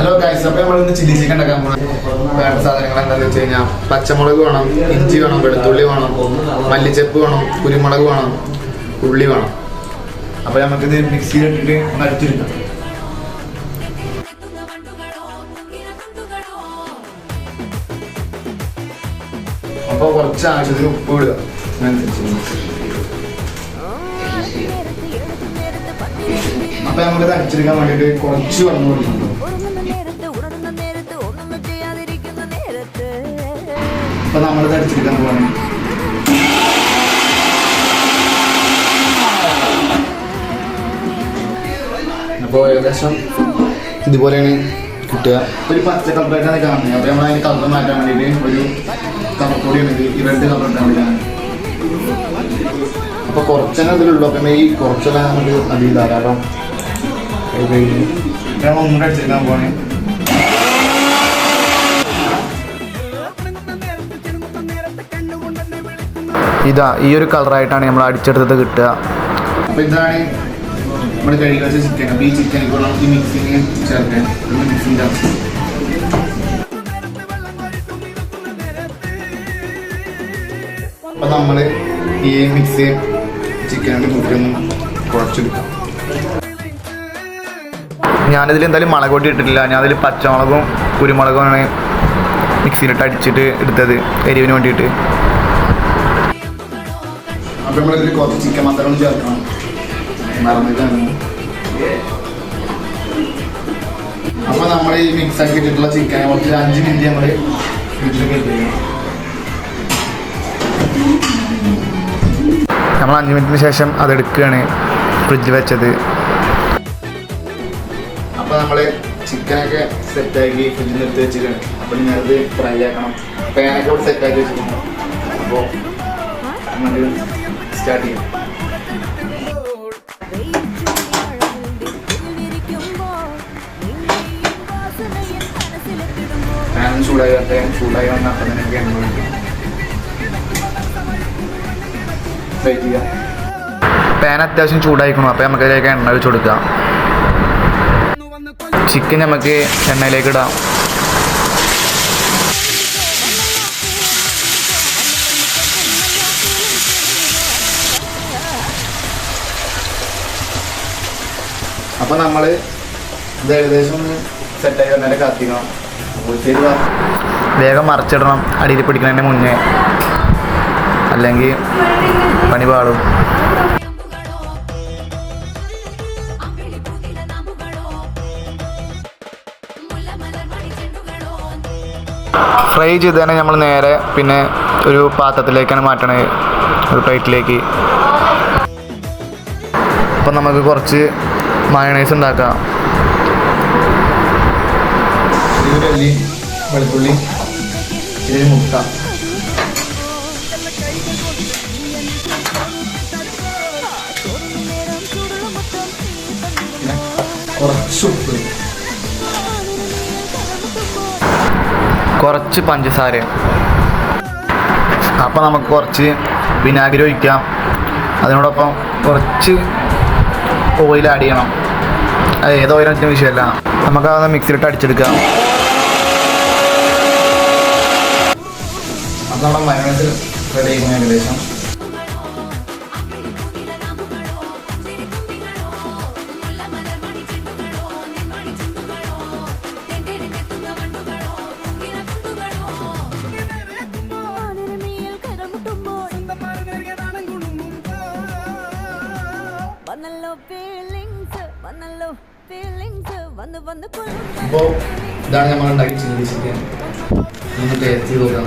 Hello guys അപ്പോൾ നമ്മൾ ഇന്ന് ചില്ലി ചിക്കൻ ഉണ്ടാക്കാൻ വേണ്ട സാധനങ്ങൾ എന്താണെന്ന് വെച്ച് കഴിഞ്ഞാൽ പച്ചമുളക് വേണം ഇഞ്ചി വേണം വെളുത്തുള്ളി വേണം മല്ലിച്ചപ്പ് വേണം കുരുമുളക് വേണം ഉള്ളി വേണം. അപ്പോൾ നമുക്കിത് മിക്സിയിൽ ഇട്ടിട്ട് ഒന്ന് അടിച്ചെടുക്കാം അപ്പോൾ കുറച്ച് ആവശ്യത്തിന് ഉപ്പ് അപ്പൊ അപ്പോൾ നമുക്കിത് അടിച്ചെടുക്കാൻ വേണ്ടിയിട്ട് കുറച്ച് വെള്ളം കൊടുക്കുന്നുണ്ട് അപ്പോൾ നമ്മളിത് അടിച്ചെടുക്കാൻ പോവാണ്. അപ്പോൾ ഏകദേശം ഇതുപോലെയാണ് കിട്ടുക. ഒരു പച്ച കളറായിട്ടാണ് കാണുന്നത്. അപ്പോൾ നമ്മൾ അതിന് കളർ മാറ്റാൻ വേണ്ടിയിട്ട് ഒരു കളർ കൂടിയാണ് ഈ റെഡ് കളർ ഇട്ടാൻ വേണ്ടിയിട്ടാണ് അപ്പോൾ കുറച്ചെന്നെ ഇതിലുള്ളൂ. അപ്പം ഈ കുറച്ചെല്ലാം നമുക്ക് അധികം ധാരാളം ഒന്നും കൂടെ അടിച്ചെടുക്കാൻ പോവാണ്. ഇതാ ഈ ഒരു കളറായിട്ടാണ് നമ്മൾ അടിച്ചെടുത്തത് കിട്ടുക. അപ്പോൾ ഇതാണ് നമ്മൾ കഴുകി വെച്ച ചിക്കൻ അപ്പോൾ ഈ ചിക്കൻ ഇപ്പോൾ നമുക്ക് മിക്സിങ് ചേർക്കാം അപ്പോൾ നമ്മൾ ഈ മിക്സ് ചിക്കനോട് കൂട്ടിയൊന്നും കുഴച്ചെടുക്കാം. ഞാനിതിൽ എന്തായാലും മുളക് പൊടി ഇട്ടിട്ടില്ല. ഞാനതിൽ പച്ചമുളകും കുരുമുളകുമാണ് മിക്സിയിലിട്ട് അടിച്ചിട്ട് എടുത്തത് എരിവിന് വേണ്ടിയിട്ട്. അപ്പോൾ നമ്മളിതിൽ കുറച്ച് ചിക്കൻ മസാല ചേർക്കണം. മറന്നിട്ടാണ്. അപ്പോൾ നമ്മൾ ഈ മിക്സ് ആക്കി ഇട്ടിട്ടുള്ള ചിക്കൻ കുറച്ച് അഞ്ച് മിനിറ്റ് നമ്മൾ ഫ്രിഡ്ജിലേക്ക് ഇട്ടിരിക്കണം നമ്മൾ അഞ്ച് മിനിറ്റിന് ശേഷം അതെടുക്കുകയാണ് ഫ്രിഡ്ജിൽ വെച്ചത്. അപ്പോൾ നമ്മൾ ചിക്കനൊക്കെ സെറ്റാക്കി ഫ്രിഡ്ജിൽ എടുത്ത് വെച്ചിട്ടുണ്ട് അപ്പോൾ ഞാനത് ഫ്രൈ ആക്കണം. പാനൊക്കെ സെറ്റാക്കി വെച്ചിട്ടുണ്ട്. അപ്പോൾ നമുക്ക് സ്റ്റാർട്ട് ചെയ്യാം. പാൻ ചൂടായി വരട്ടെ ചൂടായി വന്ന അപ്പം തന്നെ ഫ്രൈ ചെയ്യാം. പാൻ അത്യാവശ്യം ചൂടായിക്കണം അപ്പോൾ നമുക്ക് എണ്ണ വെച്ച് കൊടുക്കാം. ചിക്കൻ നമുക്ക് എണ്ണയിലേക്ക് ഇടാം. അപ്പോൾ നമ്മൾ ഇത് ഏകദേശം സെറ്റായി വന്നാലും കാത്തിക്കണം. വേഗം മറിച്ചിടണം. അടിയിൽ പിടിക്കുന്നതിന് മുന്നേ. അല്ലെങ്കിൽ പണി പാടും. ഫ്രൈ ചെയ്ത് തന്നെ നമ്മൾ നേരെ പിന്നെ ഒരു പാത്രത്തിലേക്കാണ് മാറ്റണത് ഒരു പ്ലേറ്റിലേക്ക് അപ്പം നമുക്ക് കുറച്ച് മയണൈസ് ഉണ്ടാക്കാം. ഒരു അല്ലി വെളുത്തുള്ളി ഇതിൽ മുട്ട. പിന്നെ കുറച്ച് പഞ്ചസാര. അപ്പോൾ നമുക്ക് കുറച്ച് വിനാഗിരി ഒഴിക്കാം. അതിനോടൊപ്പം കുറച്ച് ഓയിൽ ആഡ് ചെയ്യണം. അത് ഏത് ഓയിലും വിഷയമല്ല നമുക്ക് അതൊന്ന് മിക്സിയിലിട്ട് അടിച്ചെടുക്കാം. അപ്പോൾ മയോണൈസ് റെഡി ചെയ്യുന്ന ഏകദേശം? വന്നല്ലോ ഫീലിങ്സ് വന്നല്ലോ ഫീലിങ്സ് വന്ന് വന്ന് ഇതാണ് നമ്മൾ ഉണ്ടാക്കി ചില്ലി ചിക്കൻ ഒന്ന് ടേസ്റ്റ് ചെയ്ത് നോക്കാം.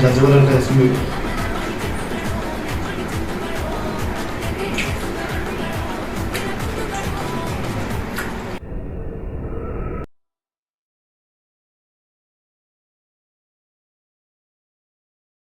ജഡ്ജ് പോലെ ടേസ്റ്റ്